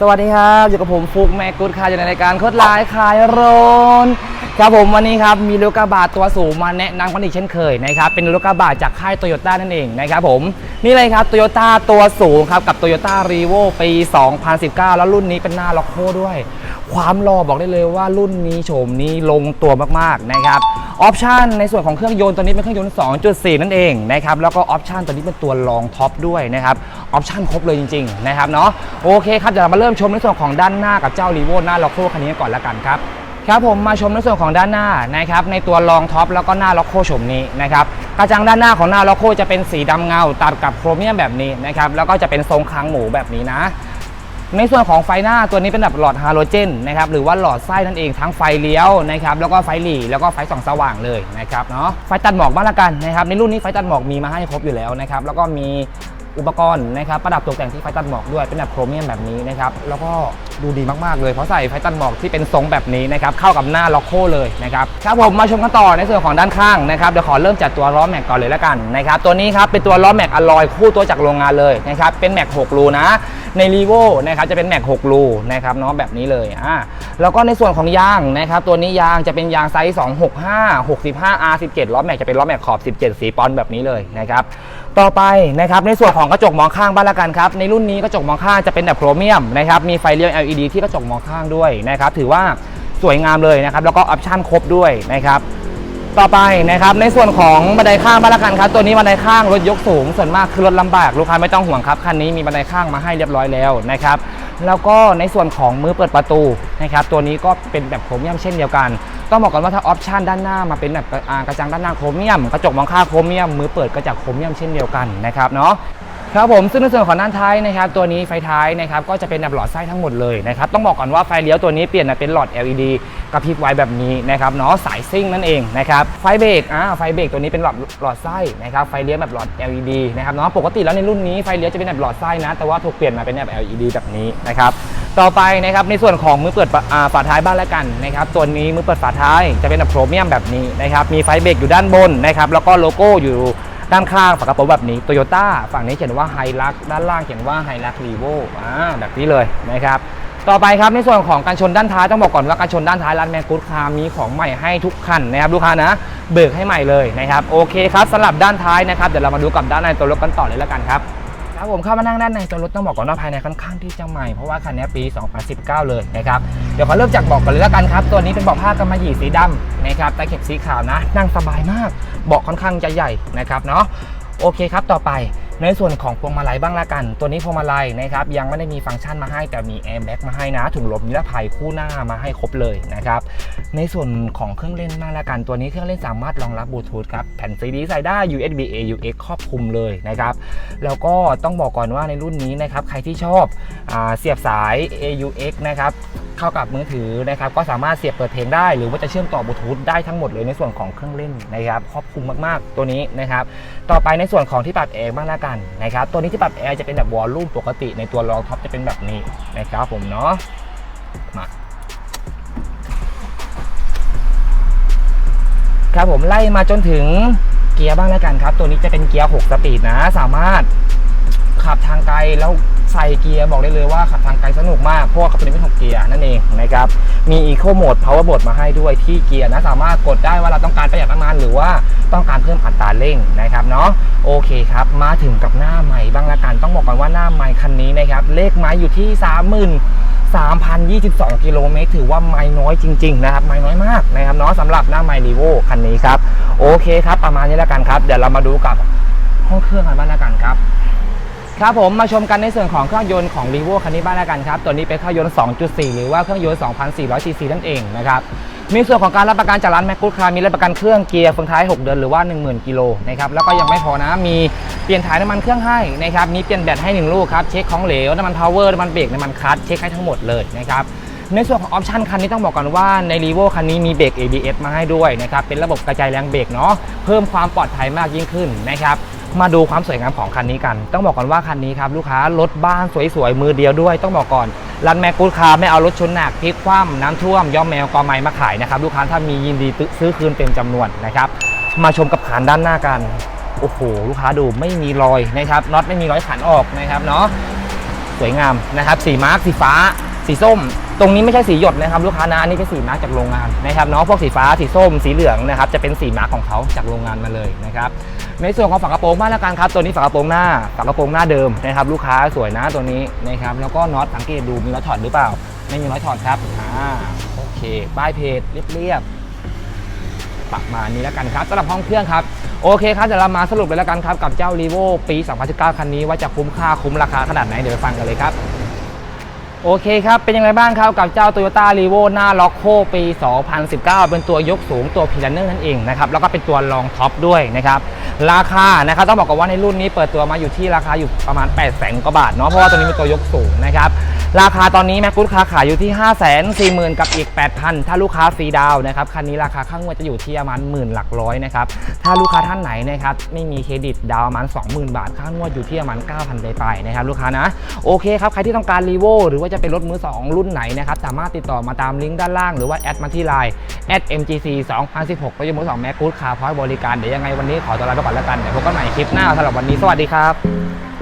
สวัสดีครับ อยู่กับผมฟุกแม็กกุดค่ะอยู่ในรายการโคตรไลน์ขายโรนครับผมวันนี้ครับมีรถกระบะตัวสูงมาแนะนำกันอีกเช่นเคยนะครับเป็นรถกระบะจากค่ายโตโยต้านั่นเองนะครับผมนี่เลยครับโตโยต้าตัวสูงครับกับโตโยต้ารีโวปี 2019 แล้วรุ่นนี้เป็นหน้าล็อกโคด้วย ความหล่อบอกได้เลยว่ารุ่นนี้โฉมนี้ลงตัวมากๆนะครับ ออปชันในส่วนของเครื่องยนต์ตัวนี้เป็นเครื่องยนต์ 2.4 นั่นเองนะครับแล้วก็ออปชันตัวนี้เป็นตัวรองท็อปด้วยนะครับออปชันครบเลยจริงๆนะครับเนาะโอเคครับเดี๋ยวเรามาเริ่มชมในส่วนของด้านหน้ากับเจ้ารีโวหน้าล็อกโคคันนี้ก่อนละกันครับครับผมมาชมในส่วนของด้านหน้านะครับในตัวรองท็อปแล้วก็หน้าล็อกโคโฉมนี้นะครับกระจังด้านหน้าของหน้าล็อกโคจะเป็นสีดำเงาตัดกับโครเมียมแบบนี้นะครับแล้วก็จะเป็นทรงค้างหมูแบบนี้นะ ในส่วนของไฟหน้าตัวนี้เป็นแบบหลอดฮาโลเจนนะครับหรือว่าหลอดไส้นั่นเองทั้งไฟเลี้ยวนะครับแล้วก็ไฟหลีแล้วก็ไฟส่องสว่างเลยนะครับเนาะไฟตัดหมอกบ้างละกันนะครับในรุ่นนี้ไฟตัดหมอกมีมาให้ครบอยู่แล้วนะครับแล้วก็มี อุปกรณ์นะครับประดับตกแต่งที่ไฟตัดหมอกด้วยเป็นแบบโครเมียมแบบนี้นะครับแล้วก็ดูดีมากๆเลยเพราะใส่ไฟตัดหมอกที่เป็นทรงแบบนี้นะครับเข้ากับหน้าล็อกโคเลยนะครับครับผมมาชมกันต่อในส่วนของด้านข้างนะครับเดี๋ยวขอเริ่มจากตัวล้อแม็กก่อนเลยละกันนะครับตัวนี้ครับเป็นตัวล้อแม็กอลลอยคู่ตัวจากโรงงานเลยนะครับเป็นแม็ก6รูนะในรีโวนะครับจะเป็นแม็ก6รูนะครับเนาะแบบนี้เลยอ่า แล้วก็ในส่วนของยางนะครับตัวนี้ยางจะเป็นยางไซส์ 265 65 R17 ล้อแม็กจะเป็นล้อแม็กขอบ 17 สีปอนด์แบบนี้เลยนะครับต่อไปนะครับในส่วนของกระจกมองข้างบ้านละกันครับในรุ่นนี้กระจกมองข้างจะเป็นแบบโครเมียมนะครับมีไฟเลี้ยว LED ที่กระจกมองข้างด้วยนะครับถือว่าสวยงามเลยนะครับแล้วก็ออปชั่นครบด้วยนะครับต่อไปนะครับในส่วนของบันไดข้างบ้านละกันครับตัวนี้บันไดข้างรถยกสูงส่วนมากคือรถลำบากลูกค้าไม่ต้องห่วงครับคันนี้มีบันไดข้างมาให้เรียบร้อยแล้วนะครับ แล้วก็ในส่วนของมือเปิดประตูนะครับตัวนี้ก็เป็นแบบโครเมียมเช่นเดียวกัน ต้องบอกก่อนว่าถ้าออปชันด้านหน้ามาเป็นแบบกระจังด้านหน้าโครเมียม กระจกมองข้างโครเมียมมือเปิดก็จากโครเมียมเช่นเดียวกันนะครับเนาะ ครับผมซึ่งในส่วนของด้านท้ายนะครับตัวนี้ไฟท้ายนะครับก็จะเป็นแบบหลอดไส้ทั้งหมดเลยนะครับต้องบอกก่อนว่าไฟเลี้ยวตัวนี้เปลี่ยนมาเป็นหลอด LED กระพริบไว้แบบนี้นะครับเนาะสายซิ่งนั่นเองนะครับไฟเบรกอ่าไฟเบรกตัวนี้เป็นหลอดหลอดไส้นะครับไฟเลี้ยวแบบหลอด LED นะครับเนาะปกติแล้วในรุ่นนี้ไฟเลี้ยวจะเป็นแบบหลอดไส้นะ แต่ว่าถูกเปลี่ยนมาเป็นแบบ LED แบบนี้นะครับต่อไปนะครับในส่วนของมือเปิดฝาอ่าฝาท้ายบ้านแล้วกันนะครับตัวนี้มือเปิดฝาท้ายจะเป็นแบบโครเมียมแบบนี้นะครับมีไฟเบรกอยู่ด้านบนนะครับแล้วก็โลโก้อยู่ ด้านข้างฝากระโปรงแบบนี้โตโยต้าฝั่งนี้เขียนว่าไฮลักด้านล่างเขียนว่าไฮลักรีโวอ่าแบบนี้เลยนะครับต่อไปครับในส่วนของการชนด้านท้ายต้องบอกก่อนว่าการชนด้านท้ายร้านแมนกูดคาร์มีของใหม่ให้ทุกคันนะครับลูกค้านะเบิกให้ใหม่เลยนะครับโอเคครับสำหรับด้านท้ายนะครับเดี๋ยวเรามาดูกับด้านในตัวรถกันต่อเลยแล้วกันครับ ครับผมเข้ามานั่งด้านในตัวรถต้องบอกก่อนว่าภายในค่อนข้างที่จะใหม่เพราะว่าคันนี้ปี 2019 เลยนะครับเดี๋ยวขอเริ่มจากเบอกก่อนเลยแล้วกันครับ ตัวนี้เป็นเบาะผ้ากำมะหยี่สีดำนะครับตะเข็บสีขาวนะ นั่งสบายมากเบาะค่อนข้างจะใหญ่นะครับเนาะโอเคครับต่อไป ในส่วนของพวงมาลัยบ้างละกัน ตัวนี้พวงมาลัยนะครับยังไม่ได้มีฟังก์ชันมาให้แต่มีแอร์แบ็กมาให้นะถุงลมนิรภัยคู่หน้ามาให้ครบเลยนะครับในส่วนของเครื่องเล่นบ้างละกัน ตัวนี้เครื่องเล่นสามารถรองรับบลูทูธครับแผ่นซีดีใส่ได้ USB AUX ครอบคลุมเลยนะครับแล้วก็ต้องบอกก่อนว่าในรุ่นนี้นะครับใครที่ชอบอเสียบสาย AUX นะครับ เข้ากับมือถือนะครับก็สามารถเสียบเปิดเพลงได้ หรือว่าจะเชื่อมต่อบลูทูธได้ทั้งหมดเลยในส่วนของเครื่องเล่นนะครับครอบคลุมมากๆตัวนี้นะครับต่อไปในส่วนของที่ปรับแอร์บ้างละกันนะครับตัวนี้ที่ปรับแอร์จะเป็นแบบวอลลุ่มปกติ ในตัวรองท็อปจะเป็นแบบนี้นะครับผมเนาะมาครับผมไล่มาจนถึงเกียร์บ้างแล้วกันครับ ตัวนี้จะเป็นเกียร์ 6 สปีดนะ สามารถ ขับทางไกลแล้วใส่เกียร์บอกได้เลยว่าขับทางไกลสนุกมากเพราะว่าเขาเป็นเป็น6เกียร์นั่นเองนะครับมี Eco Mode Power Mode มาให้ด้วยที่เกียร์นะสามารถกดได้ว่าเราต้องการประหยัดน้ำมันหรือว่าต้องการเพิ่มอัตราเร่งนะครับเนาะโอเคครับมาถึงกับหน้าใหม่บ้างละกันต้องบอกก่อนว่าหน้าใหม่คันนี้นะครับเลขไม้อยู่ที่ 30,000 3,022 กิโลเมตรถือว่าไม่น้อยจริง ๆ นะครับ ไม่น้อยมากนะครับเนาะสำหรับหน้าไมรีโวคันนี้ครับ โอเคครับ ประมาณนี้แล้วกันครับ เดี๋ยวเรามาดูกับห้องเครื่องกันบ้างแล้วกันครับ ครับผมมาชมกันในส่วนของเครื่องยนต์ของ r e v o คันนี้บ้างแล้วกันครับตัวนี้เป็นเครื่องยนต์ 2.4 หรือว่าเครื่องยนต์ 2,400 ซีซีนั่นเองนะครับมีส่วนของการรับประกันจากร้านแมคกูดคาร์มีรับประกันเครื่องเกียร์เฟืองท้าย 6 เดือนหรือว่า 10,000 กิโลนะครับแล้วก็ยังไม่พอนะมีเปลี่ยนถ่ายน้ำมันเครื่องให้นะครับมีเปลี่ยนแบตให้ 1 ลูกครับเช็คของเหลวน้ำมันพาวเวอร์น้ำมันเบรกน้ำมันคลัตช์เช็คให้ทั้งหมดเลยนะครับในส่วนของออปชันคันนี้ต้องบอกก่อนว่าใน r e v o คันนี้มีเบรก ABS มาให้ด้วยนะครับเป็นระบบกระจายแรงเบรกเนาะเพิ่มความปลอดภัยมากยิ่งขึ้นนะครับ มาดูความสวยงามของคันนี้กัน ต้องบอกก่อนว่าคันนี้ครับลูกค้ารถบ้านสวยๆมือเดียวด้วย ต้องบอกก่อนรันแมกกูดคาร์ไม่เอารถชนหนักพลิกคว่ำน้ำท่วมย่อมแมวกอไม้มาขายนะครับลูกค้าถ้ามียินดีซื้อคืนเต็มจำนวนนะครับมาชมกับขานด้านหน้ากันโอ้โหลูกค้าดูไม่มีรอยนะครับน็อตไม่มีรอยขันออกนะครับเนาะสวยงามนะครับสีมาร์กสีฟ้า สีส้ม ตรงนี้ไม่ใช่สีหยดนะครับลูกค้านะอันนี้เป็นสีมาร์กจากโรงงานนะครับเนาะพวกสีฟ้าสีส้มสีเหลืองนะครับจะเป็นสีมาร์กของเขาจากโรงงานมาเลยนะครับ ในส่วนของฝากระโปรงบ้านละกันครับ ตัวนี้ฝากระโปรงหน้าฝากระโปรงหน้าเดิมนะครับลูกค้าสวยนะตัวนี้นะครับแล้วก็น็อตสังเกตดูมีน็อตถอดหรือเปล่า ไม่มีน็อตถอดครับอ่าโอเคป้ายเพจเรียบๆประมาณนี้แล้วกันครับสำหรับห้องเครื่องครับ โอเคครับเดี๋ยวเรามาสรุปเลยแล้วกันครับ กับเจ้า r ีโวปี 2019 คันนี้ว่าจะคุ้มค่าคุ้มราคาขนาดไหนเดี๋ยวไปฟังกันเลยครับ โอเคครับ เป็นยังไงบ้างครับกับเจ้า Toyota r e v o หน้าล็อกโคปี 2019 เป็นตัวยกสูงตัวพีลันเนอร์นั่นเองนะครับ แล้วก็เป็นตัวรองท็อปด้วยนะครับ ราคานะครับต้องบอกกันว่าในรุ่นนี้เปิดตัวมาอยู่ที่ราคาอยู่ประมาณ 8 0 0 0 0กว่าบาทเนาะเพราะว่าตัวนี้เป็นตัวยกสูงนะครับ ราคาตอนนี้แม็กกุ๊ดค้าขายอยู่ที่ 5 4 0 0 0 0 กับอีก 8,000 ถ้าลูกค้าฟรีดาวนะครับ คันนี้ราคาข้างงวดจะอยู่ที่ประมาณหมื่นหลักร้อยนะครับ ถ้าลูกค้าท่านไหนนะครับไม่มีเครดิตดาวประมาณ 20,000 บาทค่างวดอยู่ที่ประมาณ 9,000ไปไปนะครับลูกค้านะ โอเคครับ ใครที่ต้องการรีโวหรือว่าจะเป็นรถมือ 2 รุ่นไหนนะครับสามารถติดต่อมาตามลิงก์ด้านล่างหรือว่าแอดมาที่ไลน์ mgc 2016ก็ยังมือ2แม็กกูดค้าร์พอยบริการเดี๋ยวยังไงวันนี้ขอตัวลาไปก่อนแล้วกันเดี๋ยวพบกันใหม่คลิปหน้าสำหรับวันนี้สวัสดีครับ